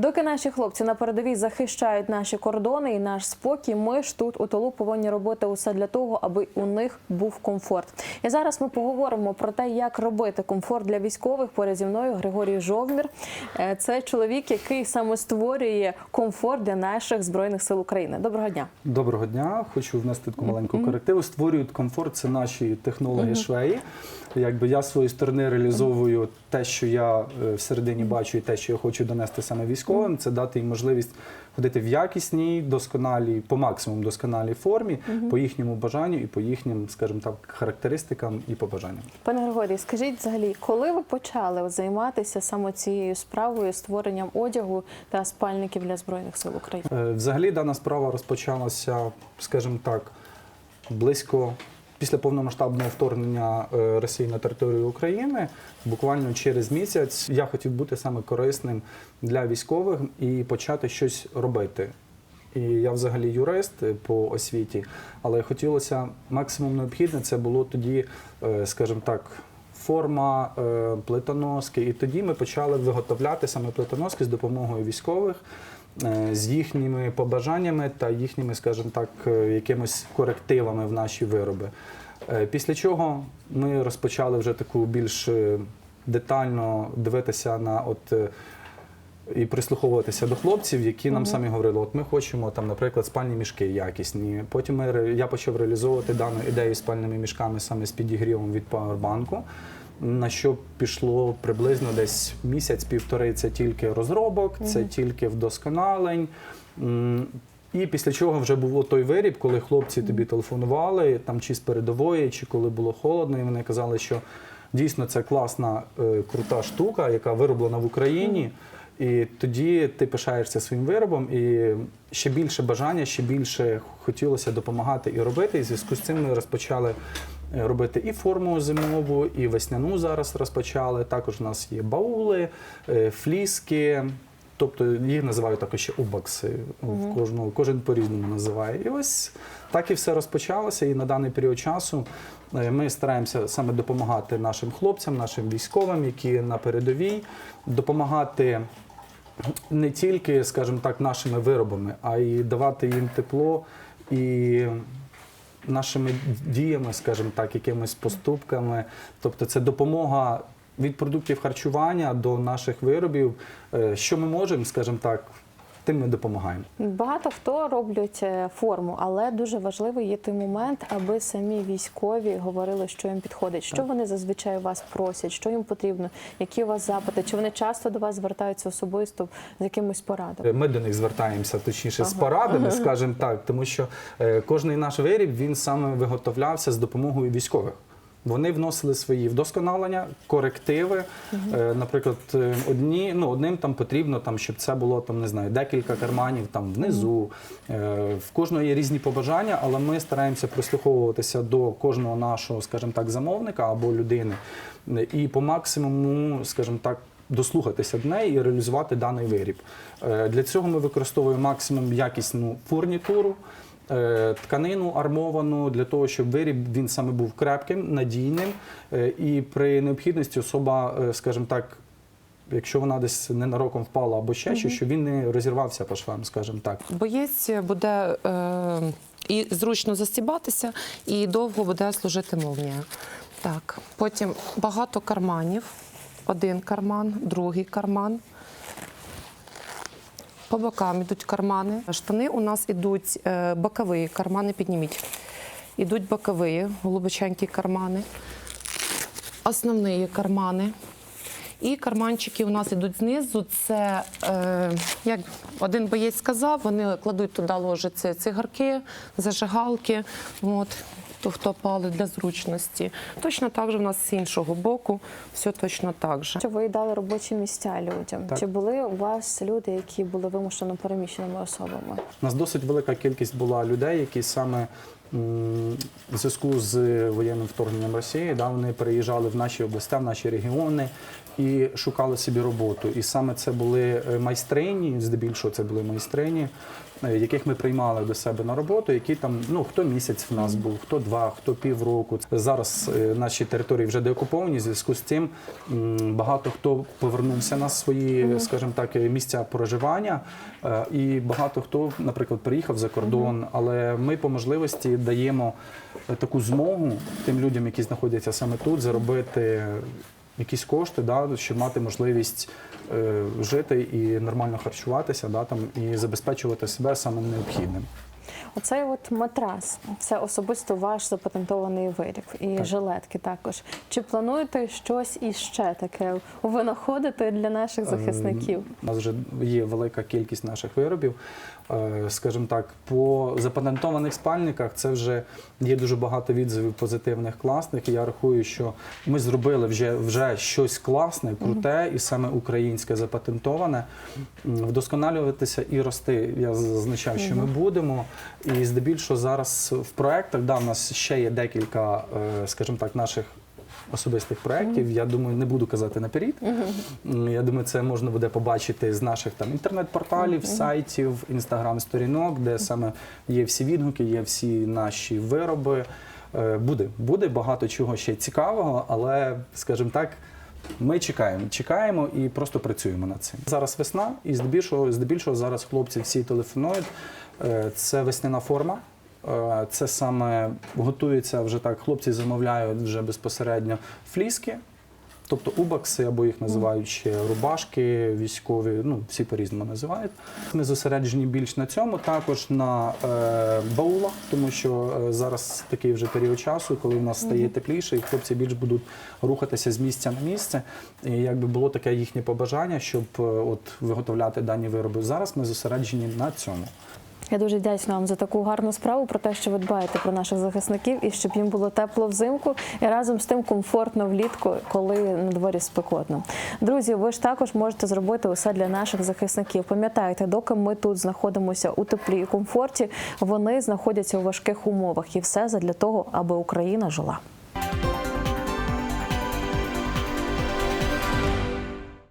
Доки наші хлопці на передовій захищають наші кордони і наш спокій, ми ж тут у тилу повинні робити усе для того, аби у них був комфорт. І зараз ми поговоримо про те, як робити комфорт для військових. Поряд зі мною Григорій Жовмір. Е, Це чоловік, який саме створює комфорт для наших збройних сил України. Доброго дня. Доброго дня. Хочу внести таку маленьку корективу. Створюють комфорт. Це наші технологи швеї. Якби я з своєї сторони реалізовую те, що я е, всередині бачу, і те, що я хочу донести саме військовим, це дати їм можливість ходити в якісній, досконалій, по максимуму досконалій формі, по їхньому бажанню і по їхнім, скажімо так, характеристикам і побажанням. Пане Григорій, скажіть взагалі, коли ви почали займатися саме цією справою створенням одягу та спальників для збройних сил України? Е, Взагалі дана справа розпочалася, скажімо так, близько після повномасштабного вторгнення е, Росії на територію України. Буквально через місяць я хотів бути саме корисним для військових і почати щось робити. І я взагалі юрист е, по освіті, але хотілося максимум необхідне. Це було тоді, е, скажімо так, форма плитоноски. І тоді ми почали виготовляти саме плитоноски з допомогою військових, з їхніми побажаннями та їхніми, скажімо так, е, якимись корективами в наші вироби. Е, Після чого ми розпочали вже таку більш е, детально дивитися на от. е, і прислуховуватися до хлопців, які нам самі говорили, от ми хочемо там, наприклад, спальні мішки якісні. Потім ми, я почав реалізовувати дану ідею з спальними мішками саме з підігрівом від павербанку. На що пішло приблизно десь місяць-півтори. Це тільки розробок, це тільки вдосконалень. І після чого вже було той виріб, коли хлопці тобі телефонували, там чи з передової, чи коли було холодно, і вони казали, що дійсно це класна, е, крута штука, яка вироблена в Україні. І тоді ти пишаєшся своїм виробом, і ще більше бажання, ще більше хотілося допомагати і робити. І в зв'язку з цим ми розпочали робити і форму зимову, і весняну зараз розпочали. Також у нас є баули, е, фліски. Тобто їх називають також ще убакси. В кожного кожен по-різному називає. І ось так і все розпочалося. І на даний період часу е, ми стараємося саме допомагати нашим хлопцям, нашим військовим, які на передовій, допомагати не тільки, скажімо так, нашими виробами, а й давати їм тепло і нашими діями, скажімо так, якимись поступками. Тобто це допомога від продуктів харчування до наших виробів. Е, Що ми можемо, скажімо так, тим ми допомагаємо. Багато хто роблять е, форму, але дуже важливий є той момент, аби самі військові говорили, що їм підходить, що вони зазвичай у вас просять, що їм потрібно, які у вас запити, чи вони часто до вас звертаються особисто з якимось порадами. Ми до них звертаємося точніше з порадами, скажімо так, тому що е, кожний наш виріб він саме виготовлявся з допомогою військових. Вони вносили свої вдосконалення, корективи. Е, Наприклад, е, одні, ну, одним там потрібно, там, щоб це було там, не знаю, декілька карманів там внизу. Е, В кожного є різні побажання, але ми стараємося прислуховуватися до кожного нашого, скажімо так, замовника або людини е, і по максимуму, скажімо так, дослухатися до неї і реалізувати даний виріб. Е, Для цього ми використовуємо максимум якісну фурнітуру. Е, Тканину армовану для того, щоб виріб він саме був крепким, надійним, е, і при необхідності особа, е, скажімо так, якщо вона десь ненароком впала або ще щось, щоб він не розірвався по швам, скажімо так. Боєць буде е, і зручно застібатися, і довго буде служити молнія. Так, потім багато карманів. Один карман, другий карман. По бокам йдуть кармани. Штани у нас йдуть е, бокові кармани, підніміть. Ідуть бокові, голубоченькі кармани, основні кармани. І карманчики у нас йдуть знизу. Це, е, як один боєць сказав, вони кладуть туди ложаться цигарки, зажигалки. От, то хто пали для зручності. Точно так же в нас з іншого боку, все точно так же. Що ви дали робочі місця людям? Так. Чи були у вас люди, які були вимушено переміщеними особами? У нас досить велика кількість була людей, які саме в зв'язку з воєнним вторгненням Росії да, вони переїжджали в наші області, в наші регіони і шукали собі роботу. І саме це були е, майстрині, здебільшого це були майстрині. е, яких ми приймали до себе на роботу, які там ну хто місяць в нас був, хто два, хто півроку. Зараз е, наші території вже деокуповані. В зв'язку з цим багато хто повернувся на свої, скажімо так, місця проживання, і багато хто, наприклад, приїхав за кордон. Але ми по можливості даємо таку змогу тим людям, які знаходяться саме тут, заробити якісь кошти, да, щоб мати можливість е, жити і нормально харчуватися, да, там, і забезпечувати себе самим необхідним. Оцей от матрас це особисто ваш запатентований виріб і Так. жилетки також. Чи плануєте щось іще таке винаходити для наших захисників? У нас вже є велика кількість наших виробів. Е, Скажімо так, по запатентованих спальниках це вже є дуже багато відзивів позитивних, класних. І я рахую, що ми зробили вже, вже щось класне, круте і саме українське запатентоване. Вдосконалюватися і рости. Я зазначав, що ми будемо. І здебільшого зараз в проектах, да, в нас ще є декілька, е, скажімо так, наших. Особистих проєктів, я думаю, не буду казати наперед. Я думаю, це можна буде побачити з наших там інтернет-порталів, сайтів, інстаграм-сторінок, де саме є всі відгуки, є всі наші вироби. Е, Буде, буде багато чого ще цікавого, але, скажімо так, ми чекаємо, чекаємо і просто працюємо над цим. Зараз весна, і здебільшого, здебільшого зараз хлопці всі телефонують. Е, Це весняна форма. Е, Це саме готується вже так. Хлопці замовляють вже безпосередньо фліски, тобто убакси, або їх називають ще рубашки військові, ну всі по-різному називають. Ми зосереджені більш на цьому, також на е, баулах, тому що е, зараз такий вже період часу, коли в нас стає тепліше, і хлопці більш будуть рухатися з місця на місце. І якби було таке їхнє побажання, щоб е, от виготовляти дані вироби. Зараз ми зосереджені на цьому. Я дуже вдячна вам за таку гарну справу, про те, що ви дбаєте про наших захисників і щоб їм було тепло взимку і разом з тим комфортно влітку, коли на дворі спекотно. Друзі, ви ж також можете зробити усе для наших захисників. Пам'ятайте, доки ми тут знаходимося у теплі і комфорті, вони знаходяться у важких умовах, і все задля того, аби Україна жила.